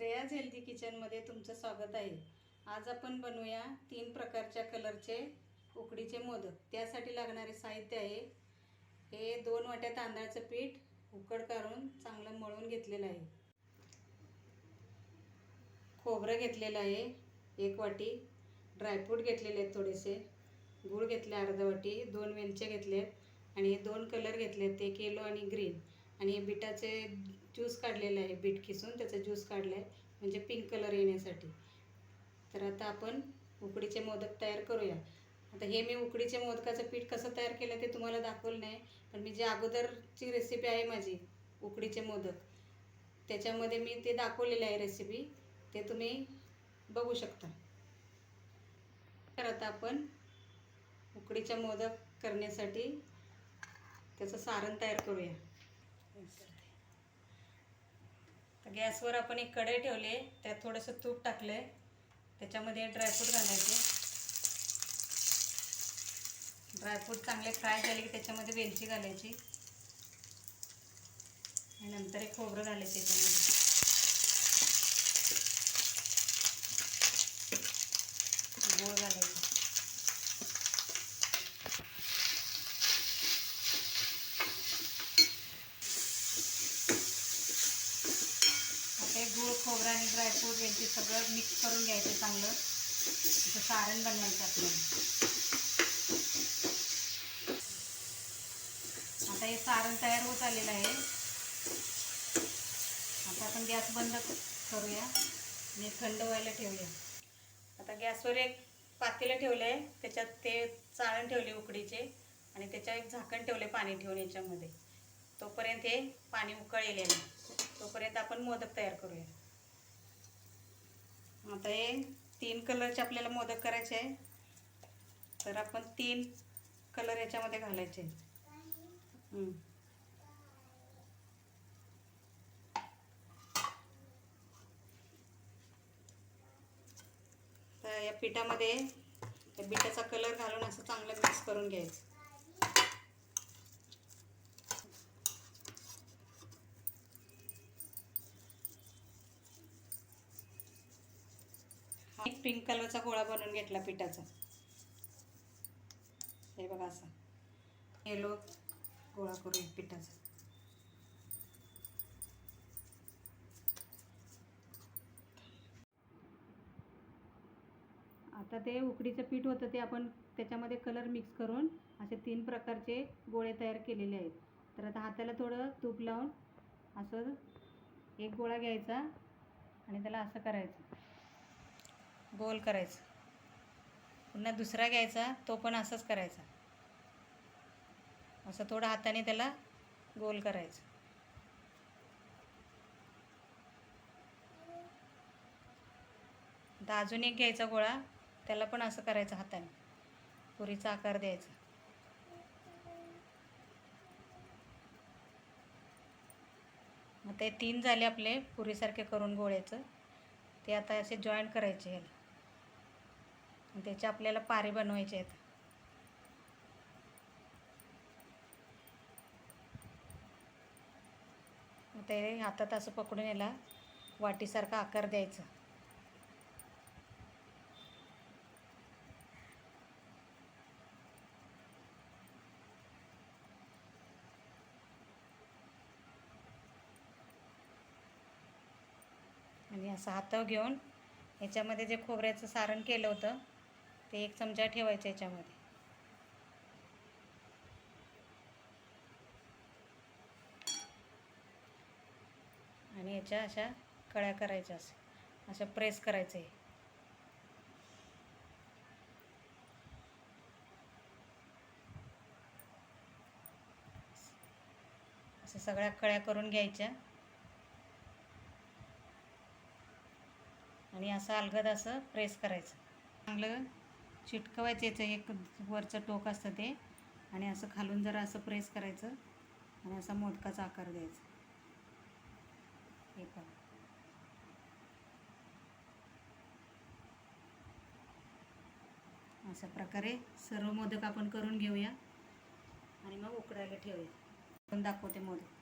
Shreya's healthy किचनमध्ये तुमचं स्वागत आहे. आज आपण बनवूया तीन प्रकारच्या कलरचे उकडीचे मोदक. त्यासाठी लागणारे साहित्य आहे. हे दोन वाट्या तांदळाचं पीठ उकड काढून चांगलं मळून घेतलेलं आहे. खोबरं घेतलेलं आहे एक वाटी. ड्रायफ्रूट घेतलेले आहेत थोडेसे. गूळ घेतले अर्धा वाटी. दोन वेलचे घेतले आणि हे दोन कलर घेतले ते येलो आणि ग्रीन आणि हे बिटाचे ज्यूस काढलेलं आहे बीट किसून त्याचा ज्यूस काढला आहे म्हणजे पिंक कलर येण्यासाठी. तर आता आपण उकडीचे मोदक तयार करूया. आता हे मी उकडीचे मोदकाचं पीठ कसं तयार केलं ते तुम्हाला दाखवलं नाही पण मी जे अगोदरची रेसिपी आहे माझी उकडीचे मोदक त्याच्यामध्ये मी ते दाखवलेलं आहे रेसिपी ते तुम्ही बघू शकता. तर आता आपण उकडीच्या मोदक करण्यासाठी त्याचं सारण तयार करूया. तर गॅसवर आपण एक कढई ठेवली त्यात थोडंसं तूप टाकलं आहे त्याच्यामध्ये ड्रायफ्रूट घालायचे. ड्रायफ्रूट चांगले फ्राय झाले की त्याच्यामध्ये वेलची घालायची. आणि नंतर एक खोबरं घालायचं त्याच्यामध्ये. गोळ घालायचं आता हे गूळ खोबरं आणि ड्रायफ्रूट वेलची सगळं मिक्स करून घ्यायचं चांगलं. असं सारण बनवायचं आपल्याला. आता हे सारण तयार होत आलेलं आहे. आता आपण गॅस बंद करूया आणि थंड व्हायला ठेवूया. आता गॅसवर एक पातेलं ठेवलं आहे त्याच्यात ते चाळण ठेवले उकडीचे आणि त्याच्यावर एक झाकण ठेवले पाणी ठेवून याच्यामध्ये. तोपर्यंत हे पाणी उकळलेलं आहे. तोपर्यंत आपण मोदक तयार करूया. आता हे तीन कलरचे आपल्याला मोदक करायचे आहे. तर आपण तीन कलर याच्यामध्ये घालायचे तर या पिठामध्ये त्या बिटाचा कलर घालून असं चांगलं मिक्स करून घ्यायचं. एक पिंक कलरचा गोळा बनवून घेतला पिठाचा. हे बघा असा. येलो गोळा करून पिठाचा. आता ते उकडीचं पीठ होतं ते आपण त्याच्यामध्ये कलर मिक्स करून असे तीन प्रकारचे गोळे तयार केलेले आहेत. तर आता हाताला थोडं तूप लावून असं एक गोळा घ्यायचा आणि त्याला असं करायचं. गोल करायचं. पुन्हा दुसरा घ्यायचा तो पण असंच करायचा. असं थोडं हाताने त्याला गोल करायचं. आता अजून एक घ्यायचा गोळा त्याला पण असं करायचं हाताने. पुरीचा आकार द्यायचा. मग ते तीन झाले आपले पुरीसारखे करून गोळ्याचं. ते आता असे जॉईंट करायचे ह्याला. त्याचे आपल्याला पारे बनवायचे आहेत. ते हातात असं पकडून याला वाटीसारखा आकार द्यायचा. आणि असं हातावर घेऊन याच्यामध्ये जे खोबऱ्याचं सारण केलं होतं ते एक चमचा ठेवायचं याच्यामध्ये. आणि याच्या अशा कळ्या करायच्या असं. अशा प्रेस करायचं आहे असं सगळ्या कळ्या करून घ्यायच्या. आणि असं अलगद असं प्रेस करायचं. चांगलं चिटकवायचं याचं एक वरचं टोक असतं ते. आणि असं खालून जरा असं प्रेस करायचं आणि असा मोदकाचा आकार द्यायचा. हे पण अशा प्रकारे सर्व मोदक आपण करून घेऊया. आणि मग उकडायला ठेवूया. आपण दाखवते मोदक.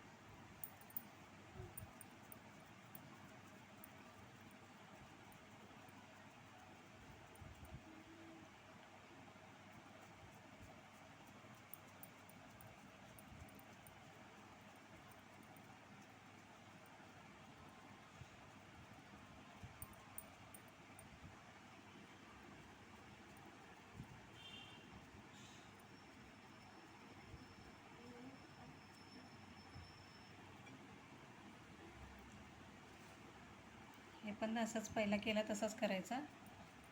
पण असंच पहिला केला तसंच करायचा.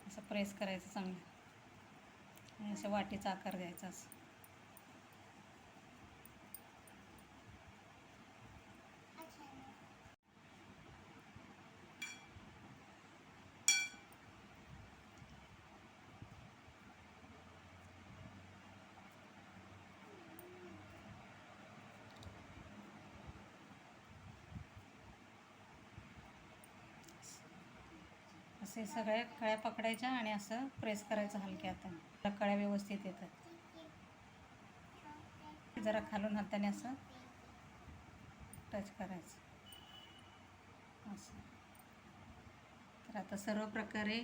असं प्रेस करायचं चांगलं. आणि असं वाटीचा आकार द्यायचा असं. असे सगळ्या कळ्या पकडायच्या आणि असं प्रेस करायचं हलक्या हाताने. कळ्या व्यवस्थित येतात. जरा खालून हाताने असं टच करायचं. असं. तर आता सर्व प्रकारे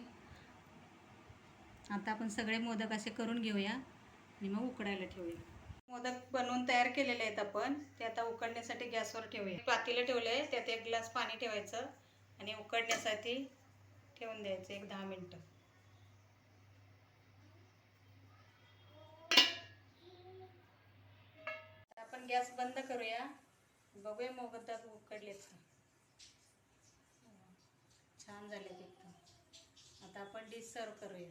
आता आपण सगळे मोदक असे करून घेऊया आणि मग उकडायला ठेवूया. मोदक बनवून तयार केलेले आहेत आपण. ते आता उकडण्यासाठी गॅसवर ठेवूया. पातीला ठेवलं आहे त्यात एक ग्लास पाणी ठेवायचं आणि उकडण्यासाठी ठेवून द्यायचं एक दहा मिनटं. आपण गॅस बंद करूया. बघूया मोदक उकडलेत का. छान झाले एकदम. आता आपण डिश सर्व करूया.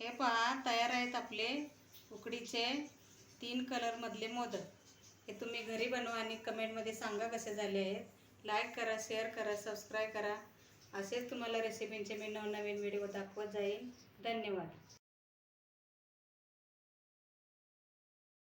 हे पहा तयार आहेत आपले उकडीचे तीन कलरमधले मोदक. हे तुम्ही घरी बनवा आणि कमेंटमध्ये सांगा कसे झाले आहेत. लाईक करा शेअर करा सबस्क्राईब करा. असेच तुम्हाला रेसिपींचे मी नवनवीन व्हिडिओ दाखवत जाईल धन्यवाद.